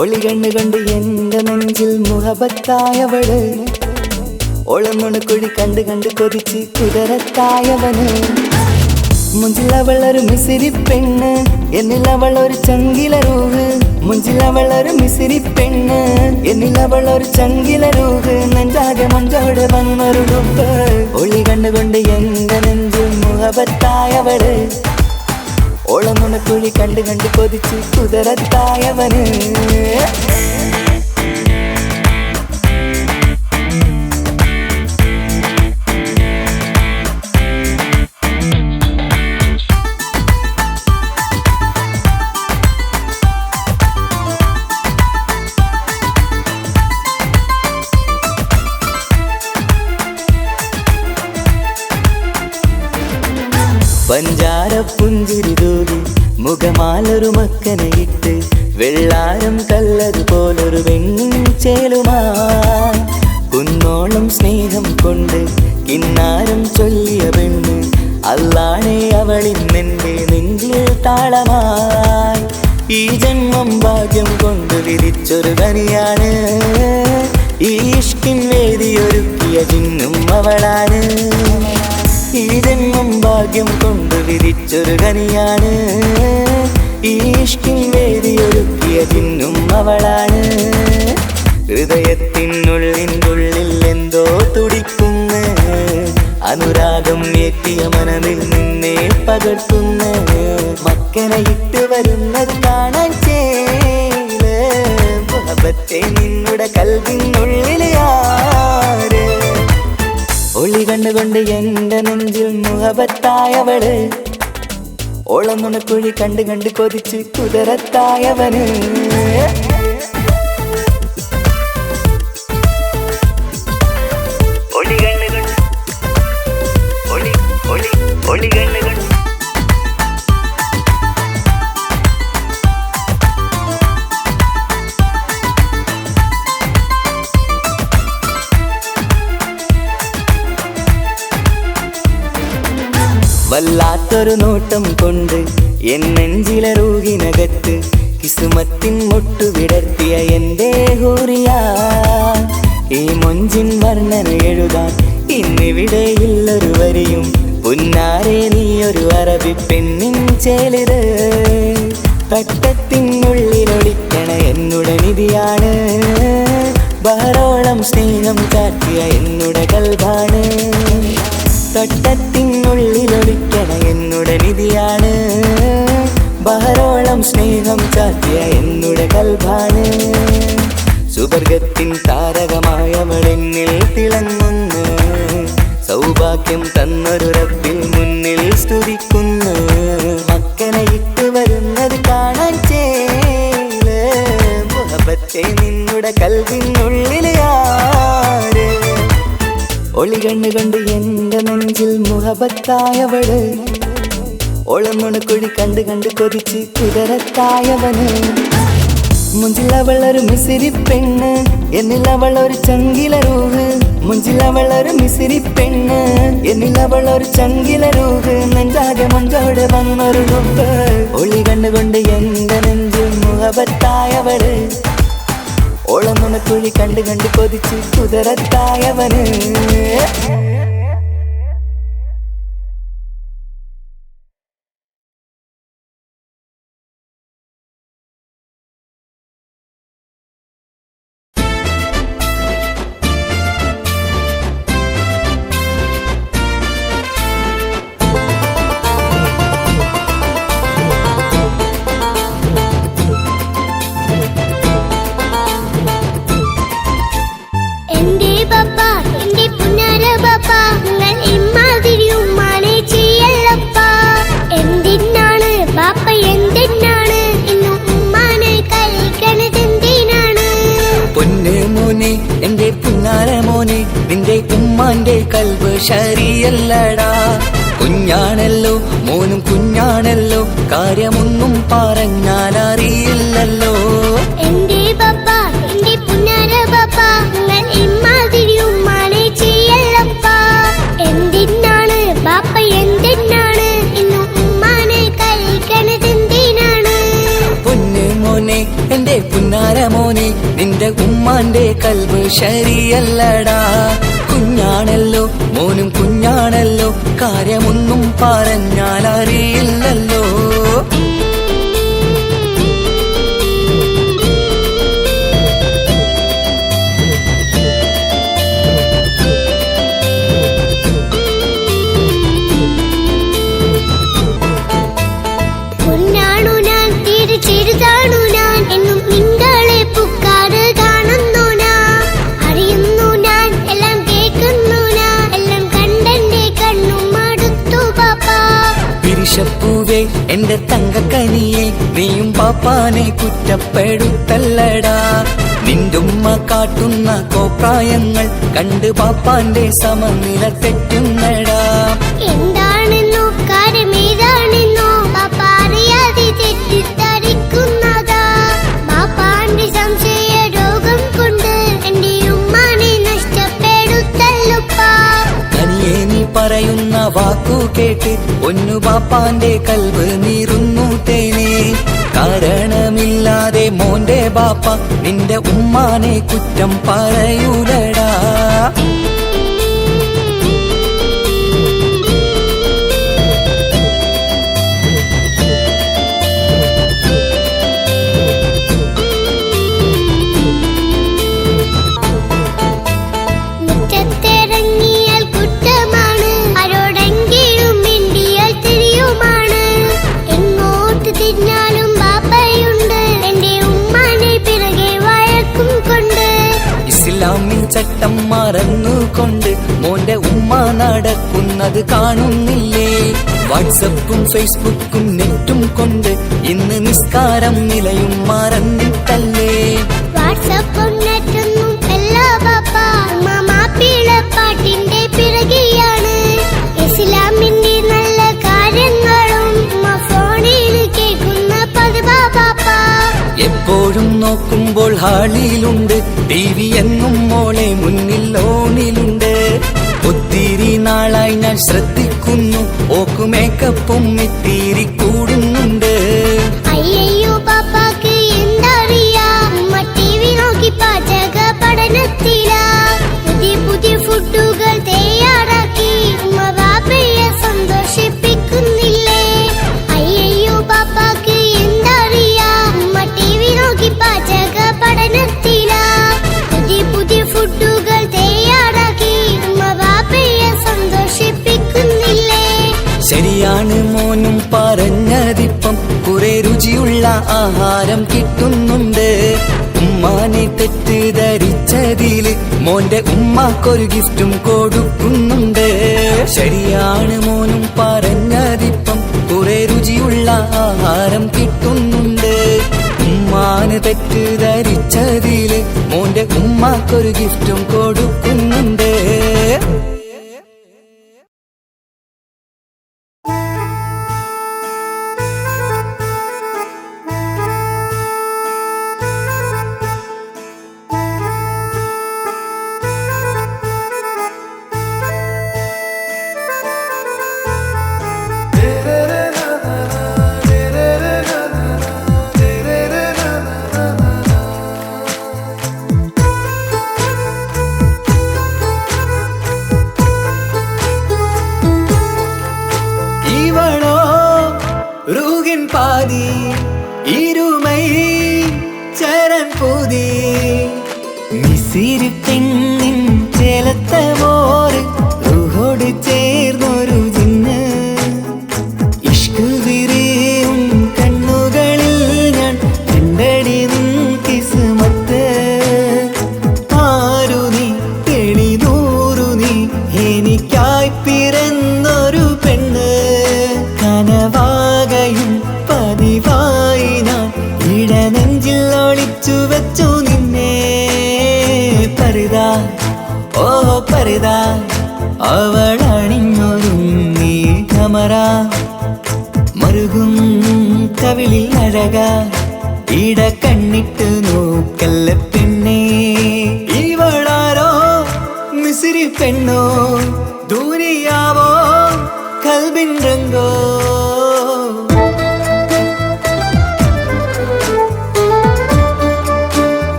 ഒളി കണ്ണുകൊണ്ട് എന്റെ നെഞ്ചിൽ മുഹബത്തായവൾ ഒളന്നുണക്കുഴി കണ്ട് കണ്ട് കൊതിച്ച് കുതിരത്തായവന് മുഞ്ചിലവളൊരു മിസിരി പെണ്ണ് എന്നിലവളൊരു ചങ്കില രൂഹ് മുഞ്ചിലവളൊരു മിസിരി പെണ്ണ് എന്നിലവളൊരു ചങ്കില രൂഹ് നെഞ്ചാകെ മഞ്ചോട് വന്നൊരു ഡുബ് ഒളി കണ്ടുകൊണ്ട് എന്റെ നെഞ്ചിൽ മുഹബത്തായവൾ ഓളന്നുണക്കുഴി കണ്ട് കണ്ട് കൊതിച്ച് കുതിരത്തായവന് മുഖമാലൊരു മക്കനയിട്ട് വെള്ളാരം കല്ലതുപോലൊരു വെണ്ണിൻ ചേലുമായി. കുന്നോളം സ്നേഹം കൊണ്ട് കിന്നാരം ചൊല്ലിയ പെണ്ണ് അല്ലാണെ അവളിന്നെന്റെ നെഞ്ചിൽ താളമായി. ഈ ജന്മം ഭാഗ്യം കൊണ്ട് വിരിച്ചൊരു കനിയാണ് ഈ ഇഷ്കിൻ വേദിയൊരുക്കിയ ചിന്നും അവളാണ്. ഈ ജന്മം ഭാഗ്യം കൊണ്ട് വിരിച്ചൊരു കനിയാണ് ഈ ഇഷ്കിൻ വേദിയൊരുക്കിയ ജിന്നും അവളാണ് ഹൃദയത്തിനുള്ളിനുള്ളിൽ എന്തോ തുടിക്കുന്ന. അനുരാഗം ഏറ്റിയ മനമിൽ നിന്നെ പകർത്തുന്ന. മക്കനെ ഇട്ട് വരുന്നത് കാണാൻ ചേൽ. മുഹബത്തെ നിന്നുടെ കൽവിനുള്ളിൽ ആര്? ഒളി കണ്ടുകൊണ്ട് എന്റെ നെഞ്ചിൽ മുഹബത്തായവൾ. ഓളന്നുണക്കുഴി കണ്ട് കണ്ട് കൊതിച്ച് കുതിരത്തായവന്. വല്ലാത്തൊരു നോട്ടം കൊണ്ട് എൻ നെഞ്ചിലെ റൂഹിനകത്ത് കിസുമത്തിൻ മുട്ടു വിടർത്തിയ എന്റെ ഹൂറിയ. ഈ മൊഞ്ചിൻ വർണന എഴുതാൻ ഇന്നിവിടെയില്ലൊരു വരിയും പുന്നാരെ ഒരു അറബി പെണ്ണിൻ ചേലിത്. എന്നുടെ സുവർഗത്തിൻ സുവർഗത്തിൻ താരകമായവളെന്നിൽ തിളങ്ങുന്നു. സൗഭാഗ്യം തന്നൊരു റബ്ബിൽ മുന്നിൽ സ്തുതിക്കുന്നു. മക്കനെ ഇട്ട് വരുന്നത് കാണാൻ ചേൽ. മുഹബത്തെ നിന്നുടെ കൽവിനുള്ളിൽ ആര്? ഒളി കണ്ണുകൊണ്ട് എന്റെ നെഞ്ചിൽ മുഹബത്തായവൾ. ഒളമുണക്കുഴി കണ്ട് കണ്ട് കൊതിച്ച് കുതിരത്തായവന് മുഞ്ചിലവളൊരു മിസിരി പെണ്ണ് എന്നിലവളൊരു ചങ്കില രൂഹ് മുഞ്ചിലവളൊരു മിസിരി പെണ്ണ് എന്നിലവളൊരു ചങ്കില രൂഹ് നെഞ്ചാകെ മഞ്ചോട് വന്നൊരു ഡുബ് ഒളി കണ്ണുകൊണ്ട് എന്റെ നെഞ്ചിൽ മുഹബത്തായവൾ ഓളന്നുണക്കുഴി കണ്ട് കണ്ട് കൊതിച്ച് കുതിരത്തായവന് കൽവ് ശരിയല്ലടാ. കുഞ്ഞാണല്ലോ മോനും കുഞ്ഞാണല്ലോ കാര്യമൊന്നും പറഞ്ഞാൽ അറിയില്ലല്ലോ എന്റെ പപ്പ എന്റെ പുന്നാര പപ്പ നിങ്ങൾ ഇമ്മാതിരി ഉമ്മാനെ ചെയ്യല്ലപ്പ. എന്തിനാണ് പാപ്പ എന്തിനാണ് ഇന്ന് ഉമ്മാനെ കഴിക്കണത് എന്തിനാണ്? പൊന്ന് മോനെ എന്റെ പുന്നാര മോനെ നിന്റെ ഉമ്മാന്റെ കൽവ് ശരിയല്ലടാ. കുഞ്ഞാണല്ലോ മോനും കുഞ്ഞാണല്ലോ കാര്യമൊന്നും പറഞ്ഞാൽ അറിയില്ലല്ലോ പിരിശപ്പൂവേ എന്റെ തങ്കക്കനിയെ നീയും പാപ്പാനെ കുറ്റപ്പെടുത്തല്ലടാ. നിന്റുമ്മ കാട്ടുന്ന കോപ്രായങ്ങൾ കണ്ട് പാപ്പാന്റെ സമനില തെറ്റുന്നടാ. വാക്കു കേട്ട് ഒന്നു ബാപ്പാന്റെ കൽവ് നീറുന്നു തേനേ. കാരണമില്ലാതെ മോന്റെ ബാപ്പ നിന്റെ ഉമ്മാനെ കുറ്റം പറയൂലടാ. മറന്നുകൊണ്ട് മോന്റെ ഉമ്മ നടക്കുന്നത് കാണുന്നില്ലേ? വാട്സപ്പും ഫേസ്ബുക്കും നെറ്റും കൊണ്ട് ഇന്ന് നിസ്കാരം നിലയും മറന്നിട്ടല്ലേ? വാട്സപ്പും നോക്കുമ്പോൾ ഹാളിയിലുണ്ട് ടി വി എന്നും മോളെ മുന്നിൽ ഓണിലുണ്ട്. ഒത്തിരി നാളായി ഞാൻ ശ്രദ്ധിക്കുന്നു. ഓക്കുമേക്കപ്പും ഇത്തിരി ആഹാരം കിട്ടുന്നുണ്ട്. ഉമ്മാനെ തെറ്റിദ്ധരിച്ചതിൽ മോന്റെ ഉമ്മാക്കൊരു ഗിഫ്റ്റും കൊടുക്കുന്നുണ്ട്. ശരിയാണ് മോനും പറഞ്ഞതിപ്പം. കുറെ രുചിയുള്ള ആഹാരം കിട്ടുന്നുണ്ട്. ഉമ്മാന് തെറ്റിദ്ധരിച്ചതിൽ മോന്റെ ഉമ്മാക്കൊരു ഗിഫ്റ്റും കൊടുക്കുന്നുണ്ട്. പരിതാ അവൾ അണിഞ്ഞൊരുങ്ങി കമറ. മറുകും കവിളിൽ അഴക. ഇട കണ്ണിട്ട് നോക്കല്ല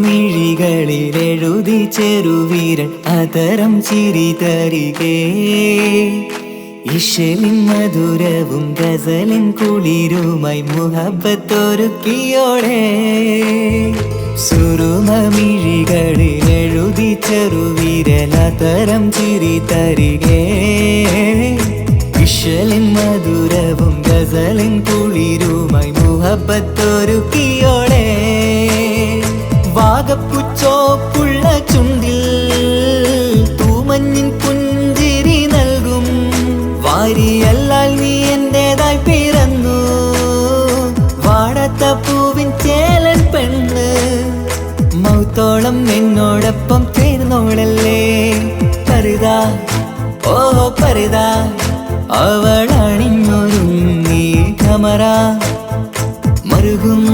മിഴികളിൽ എഴുതി ചെറുവീരൻ അതരം ചിരി തരികേ ഇഷലിൻ മധുരവും ഗസലിൻ കുളിരുമായി മുഹബത്തൊരുക്കിയോടെ. സുരുമമിഴികളിലെഴുതി എഴുതി ചെറുവിരലതരം ചിരി തരികേ ഇഷലിൻ മധുരവും ഗസലിൻ കുളിരുമായി മുഹബത്തൊരുക്കിയോടെ മൗത്തോളം എന്നോടൊപ്പം തീർന്നോളല്ലേ പരിതാ ഓ പരിതാ അവളണിഞ്ഞൊരുങ്ങി കമറ മറുകും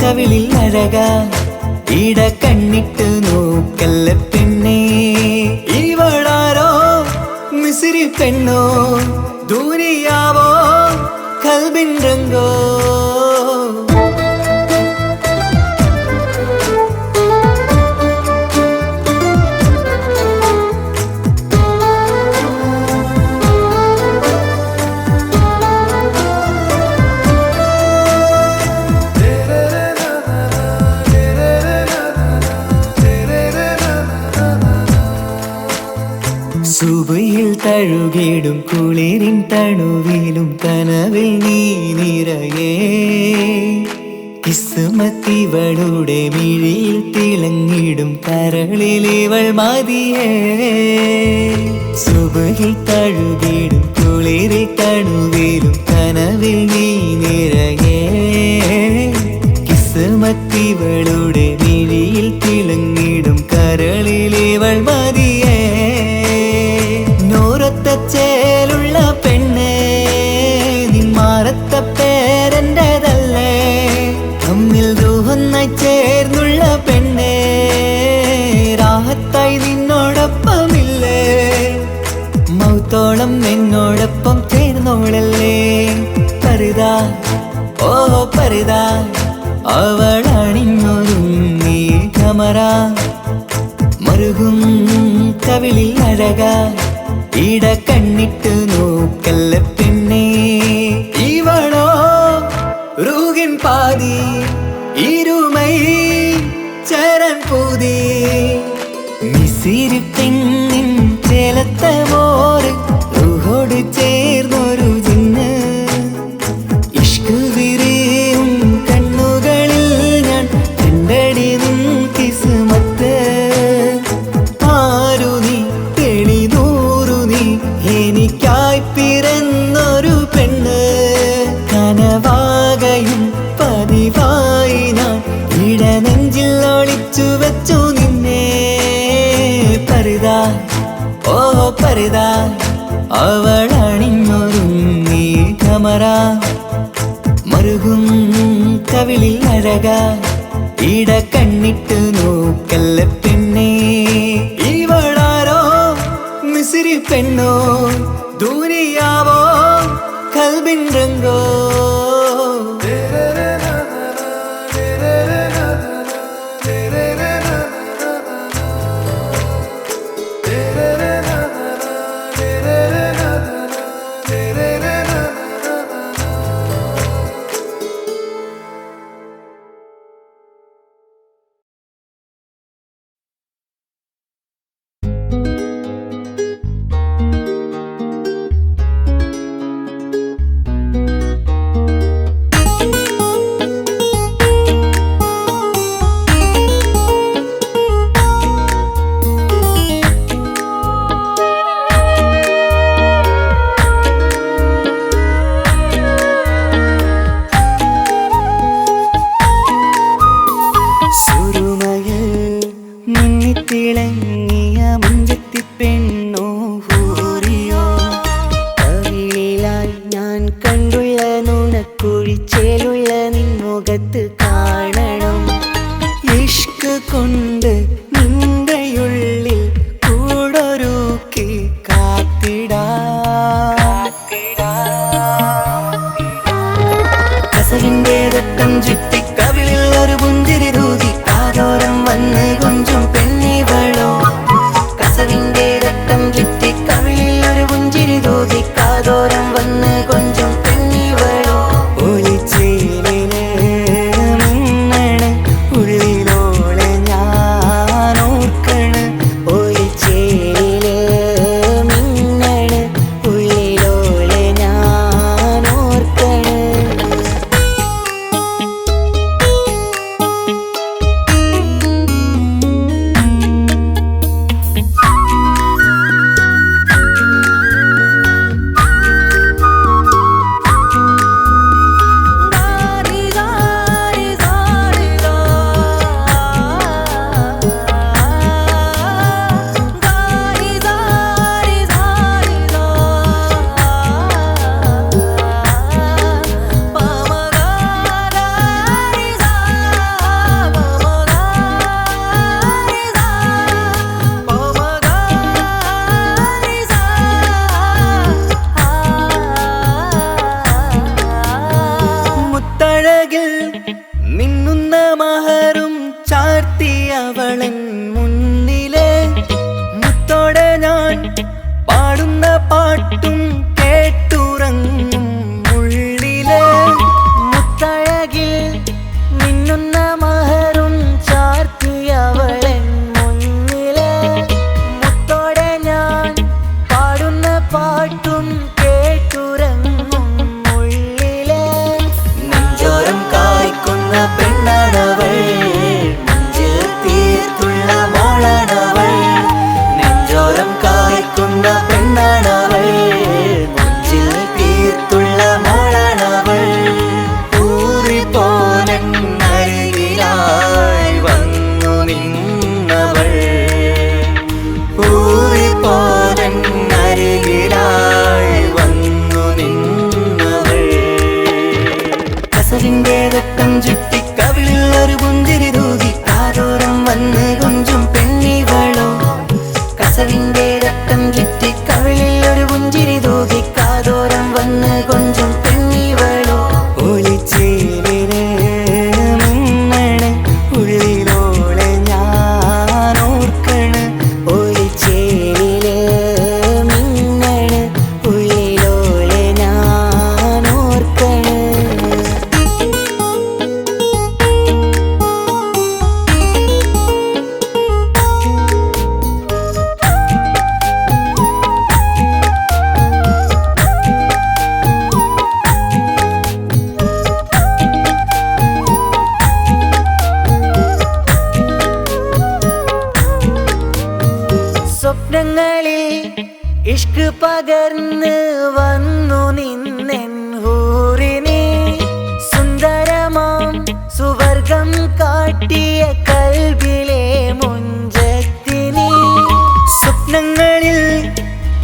കവിളിൽ അഴക ഇട കണ്ണിട്ട് നോക്കല്ല പെണ്ണേ. ഇവളാരോ മിസിരി പെണ്ണോ ദൂരിയാവോ കൽബിൻ രംഗോ. സുബയിൽ തഴുകിടും കുളിരിൻ തണുവിലും കനവിൽ നീ നിറയേ. കിസ്മത്തിവളുടെ മിഴിയിൽ തിളങ്ങിടും കരളിലിവൾ മതിയേ. സുബയിൽ തഴുകിടും കുളിരിൽ തണുവിലും കനവിൽ നീ നിറയേ. കിസ്മത്തിവളുടെ കവിളിൽ അഴകാൻ ഇട കണ്ണിട്ട് നോക്കല്ല പരിതാ അണിഞ്ഞൊരു കമറ. മറുകും കവിളിൽ അഴക. ഇട തിളങ്ങിയ മുഞ്ച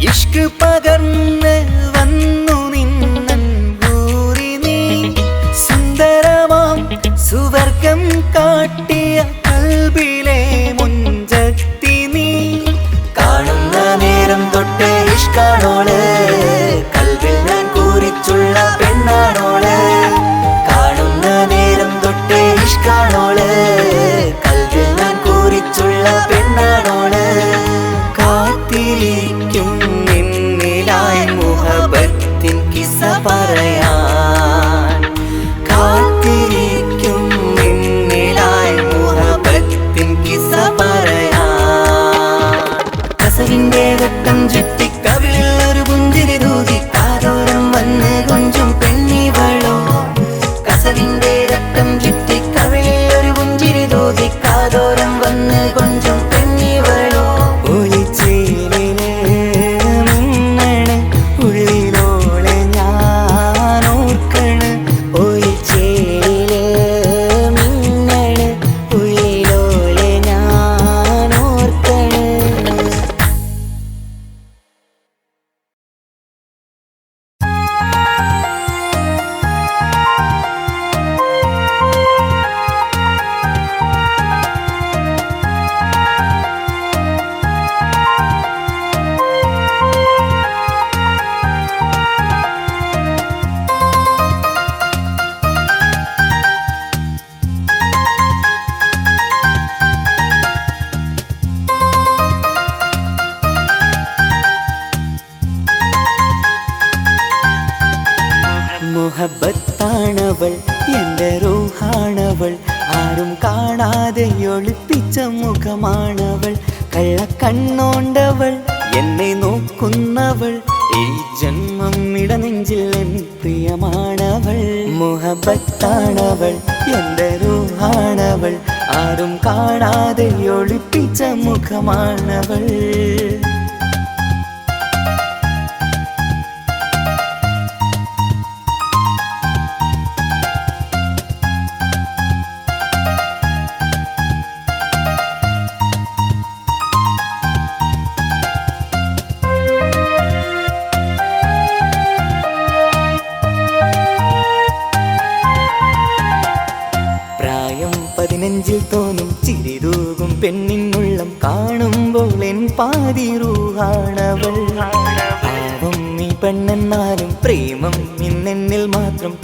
इश्क पगन में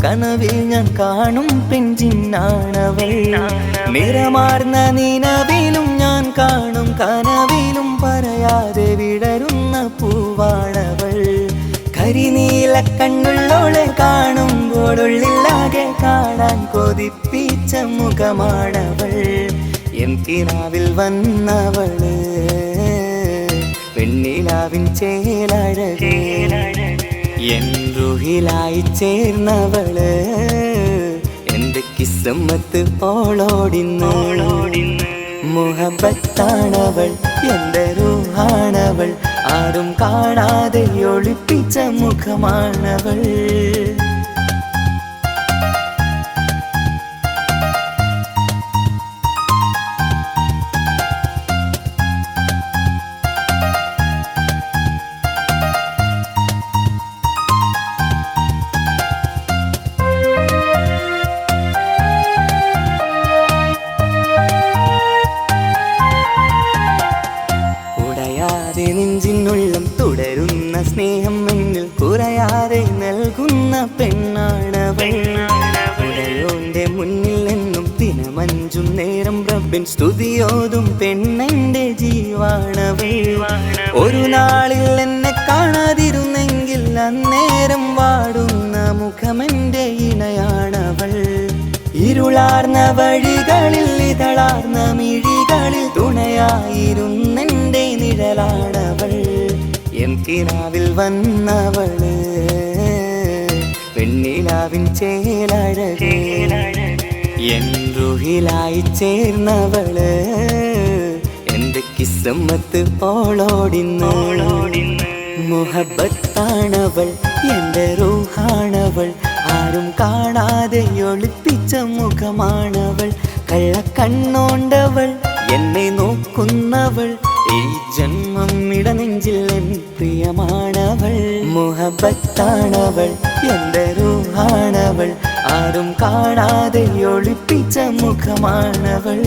കനവിൽ ഞാൻ കാണും പെഞ്ചിന്നാണവൾ നിറമാർന്ന നിലവിലും ഞാൻ കാണും കനവിലും പറയാതെ വിടരുന്ന പൂവാണവൾ. കരിനീല കണ്ണുള്ളോളെ കാണുമ്പോഴുള്ളില്ലാകെ കാണാൻ കൊതിപ്പിച്ച മുഖമാണവൾ. എൻ കിനാവിൽ വന്നവൾ പെണ്ണിലാവിൻ ചേലഴകേ. എൻറുഹിലായി ചേർന്നവൾ? എന്റെ കിസമ്മത്ത് ഓളോടിന്നോളോടിന്ന് മുഹബത്താണവൾ എന്റെ രൂഹാണവൾ ആരും കാണാതെ ഒളിപ്പിച്ച മുഖമാണവൾ. വഴികളിൽ ഇതളാർന്ന മിഴികളിൽ തുണയായിരുന്നെന്റെ നിഴലാണവൾ എൻ കിനാവിൽ വന്നവൾ പെണ്ണിലാവിൻ ചേലഴക്. എൻ എന്റെ കിസമ്മത്ത് പോളോടിന്നോളോടി മുഹബത്താണവൾ എന്റെ റൂഹാണവൾ. ആരും കാണാതെ ഒളിപ്പിച്ച മുഖമാണവൾ. കള്ളക്കണ്ണോണ്ടവൾ എന്നെ നോക്കുന്നവൾ. ഈ ജന്മം ഇടനെഞ്ചിൽ എൻ പ്രിയമാണവൾ. മുഹബത്താണവൾ എന്റെ റൂഹാണവൾ. ആരും കാണാതെ ഒളിപ്പിച്ച മുഖമാണവൾ.